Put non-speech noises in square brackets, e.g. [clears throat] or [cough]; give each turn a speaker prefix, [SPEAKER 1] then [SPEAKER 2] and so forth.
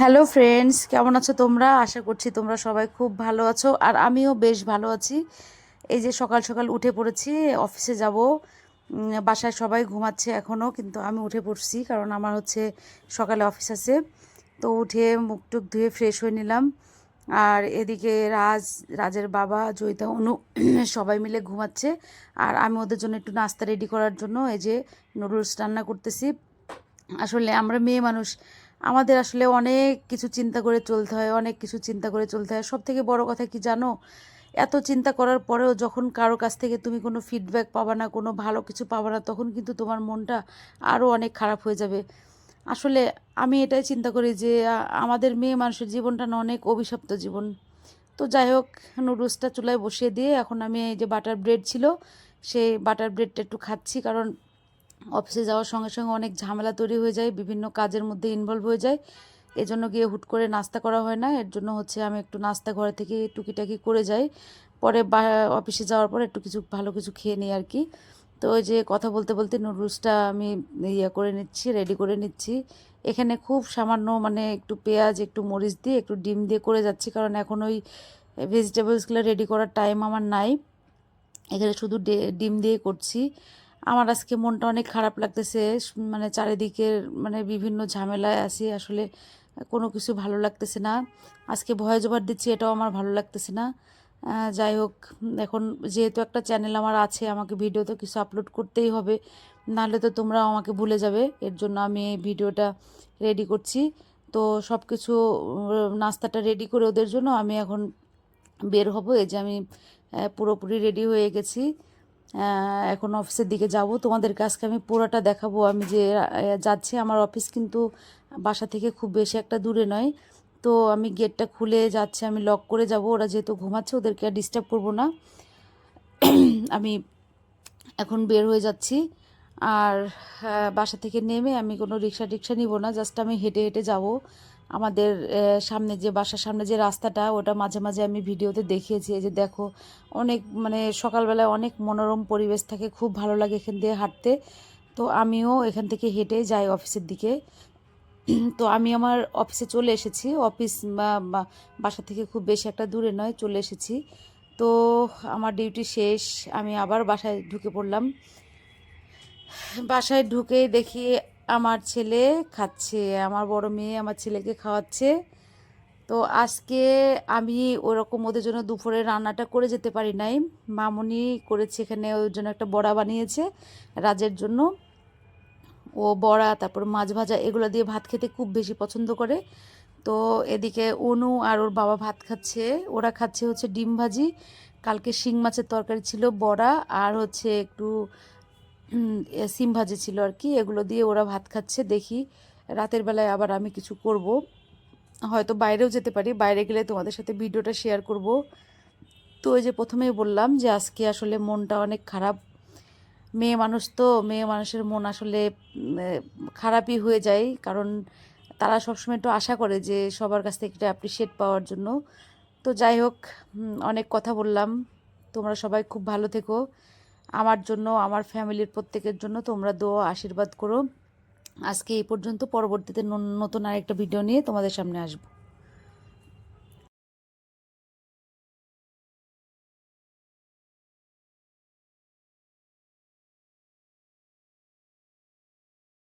[SPEAKER 1] Hello friends কেমন আছো তোমরা? আশা করছি তোমরা সবাই খুব ভালো আছো। আর আমিও বেশ ভালো আছি। এই যে সকাল সকাল উঠে পড়েছি, অফিসে যাব। বাসায় সবাই ঘুমাচ্ছে এখনও কিন্তু আমি উঠে পড়ছি, কারণ আমার হচ্ছে সকালে অফিস আছে। তো উঠে মুখ টুক ধুয়ে ফ্রেশ হয়ে নিলাম। আর এদিকে রাজ, রাজের বাবা, জয়িতা, অনু [clears throat] সবাই মিলে ঘুমাচ্ছে। আর আমি ওদের জন্য একটু নাস্তা রেডি করার জন্য, এই যে নুডলস রান্না করতেছি। আসলে আমরা মেয়ে মানুষ আমাদের আসলে অনেক কিছু চিন্তা করে চলতে হয়, অনেক কিছু চিন্তা করে চলতে হয়। সব থেকে বড় কথা কি জানো? এত চিন্তা করার পরেও যখন কারও কাছ থেকে তুমি কোনো ফিডব্যাক পাবা না, কোনো ভালো কিছু পাবা না, তখন কিন্তু তোমার মনটা আরও অনেক খারাপ হয়ে যাবে। আসলে আমি এটাই চিন্তা করি যে আমাদের মেয়ে মানুষের জীবনটা না অনেক অভিশপ্ত জীবন। তো যাই হোক নুডলসটা চুলায় বসিয়ে দিয়ে এখন আমি এই যে বাটার ব্রেড ছিল, সেই বাটার ব্রেডটা একটু খাচ্ছি। কারণ অফিসে যাওয়ার সঙ্গে সঙ্গে অনেক ঝামেলা তৈরি হয়ে যায়, বিভিন্ন কাজের মধ্যে ইনভলভ হয়ে যায়। এজন্য গিয়ে হুট করে নাস্তা করা হয় না, এর জন্য হচ্ছে আমি একটু নাস্তা ঘরে থেকে টুকিটাকি করে যাই। পরে অফিসে যাওয়ার পর একটু কিছু ভালো কিছু খেয়ে নিই আর কি। তো ওই যে কথা বলতে বলতে নুডলসটা আমি ইয়ে করে নিচ্ছি রেডি করে নিচ্ছি। এখানে খুব সামান্য মানে একটু পেঁয়াজ, একটু মরিচ দিয়ে, একটু ডিম দিয়ে করে যাচ্ছি, কারণ এখন ওই ভেজিটেবলসগুলো রেডি করার টাইম আমার নাই। এখানে শুধু ডিম দিয়ে করছি। আমার আজকে মনটা অনেক খারাপ লাগতেছে মানে চারিদিকের মানে বিভিন্ন ঝামেলায় আছি, আসলে কোনো কিছু ভালো লাগতেছে না। আজকে ভয় জবার দিচ্ছি, এটাও আমার ভালো লাগতেছে না। যাই হোক, এখন যেহেতু একটা চ্যানেল আমার আছে, আমাকে ভিডিও তো কিছু আপলোড করতেই হবে, নাহলে তো তোমরা আমাকে ভুলে যাবে, এর জন্য আমি এই ভিডিওটা রেডি করছি। তো সব কিছু নাস্তাটা রেডি করে ওদের জন্য আমি এখন বের হব, এই যে আমি পুরোপুরি রেডি হয়ে গেছি। এখন অফিসের দিকে যাব। তোমাদের আজকে আমি পুরোটা দেখাবো। আমি যে যাচ্ছি, আমার অফিস কিন্তু বাসা থেকে খুব বেশি একটা দূরে নয়। তো আমি গেটটা খুলে যাচ্ছে, আমি লক করে যাব। ওরা যেহেতু ঘুমাচ্ছে, ওদেরকে আর ডিস্টার্ব করব না। [clears throat] আমি এখন বের হয়ে যাচ্ছি। আর বাসা থেকে নেমে আমি কোনো রিক্সা টিক্সা নিব না জাস্ট আমি হেঁটে হেঁটে যাব। আমাদের সামনে যে বাসার সামনে যে রাস্তাটা, ওটা মাঝে মাঝে আমি ভিডিওতে দেখিয়েছি। যে দেখো, অনেক মানে সকালবেলায় অনেক মনোরম পরিবেশ থাকে, খুব ভালো লাগে এখান দিয়ে হাঁটতে। তো আমিও এখান থেকে হেঁটে যাই অফিসের দিকে। তো আমি আমার অফিসে চলে এসেছি। অফিস বাসা থেকে খুব বেশি একটা দূরে নয়, চলে এসেছি। তো আমার ডিউটি শেষ, আমি আবার বাসায় ঢুকে পড়লাম। বাসায় ঢুকেই দেখি আমার ছেলে খাচ্ছে, আমার বড় মেয়ে আমার ছেলেকে খাওয়াচ্ছে। তো আজকে আমি ওরকম ওদের জন্য দুপুরে রান্নাটা করে যেতে পারি নাই। মামুনি করেছে এখানে, ওর জন্য একটা বড়া বানিয়েছে রাজের জন্য। ও বড়া, তারপর মাছ ভাজা, এগুলো দিয়ে ভাত খেতে খুব বেশি পছন্দ করে। তো এদিকে অনু আর ওর বাবা ভাত খাচ্ছে, ওরা খাচ্ছে হচ্ছে ডিম ভাজি। কালকে শিং মাছের তরকারি ছিল, বড়া আর হচ্ছে একটু সিম ভাজি ছিল আর কি, এগুলো দিয়ে ওরা ভাত খাচ্ছে, দেখি রাতের বেলায় আবার আমি কিছু করব। হয়তো বাইরেও যেতে পারি, বাইরে গেলে তোমাদের সাথে ভিডিওটা শেয়ার করব। তো ওই যে প্রথমেই বললাম যে আজকে আসলে মনটা অনেক খারাপ। মেয়ে মানুষ তো, মেয়ে মানুষের মন আসলে খারাপই হয়ে যায়, কারণ তারা সবসময় একটু আশা করে যে সবার কাছ থেকে একটু অ্যাপ্রিসিয়েট পাওয়ার জন্য। তো যাই হোক অনেক কথা বললাম। তোমরা সবাই খুব ভালো থেকো। আমার জন্য, আমার ফ্যামিলির প্রত্যেকের জন্য তোমরা দোয়া আশীর্বাদ করো। আজকে এই পর্যন্ত, পরবর্তীতে নতুন আরেকটা ভিডিও নিয়ে তোমাদের সামনে আসব।